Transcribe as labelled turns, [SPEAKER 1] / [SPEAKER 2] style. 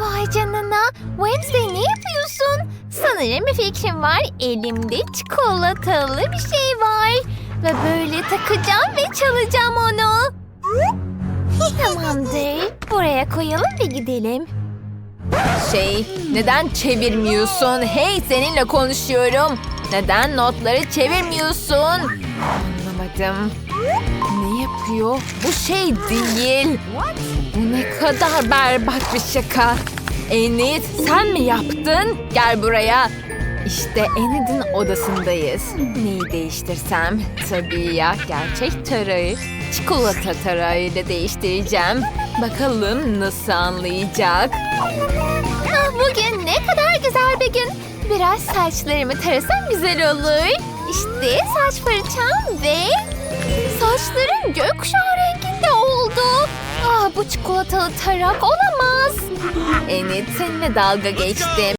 [SPEAKER 1] Vay canına. Wednesday ne yapıyorsun? Sanırım bir fikrim var. Elimde çikolatalı bir şey var. Ve böyle takacağım ve çalacağım onu. Tamamdır. Buraya koyalım ve gidelim.
[SPEAKER 2] Şey, neden çevirmiyorsun? Hey, seninle konuşuyorum. Neden notları çevirmiyorsun? Anlamadım. Ne yapıyor? Bu şey değil. Bu ne kadar berbat bir şaka. Enid, sen mi yaptın? Gel buraya. İşte Enid'in odasındayız. Neyi değiştirsem? Tabii ya, gerçek tarayı çikolata tarağıyla değiştireceğim. Bakalım nasıl anlayacak.
[SPEAKER 1] Ah, bugün ne kadar güzel bir gün. Biraz saçlarımı tarasam güzel olur. İşte saç fırçam ve gökkuşağı renginde oldu. Ah bu çikolatalı tarak olamaz.
[SPEAKER 2] Enid seninle dalga geçtim.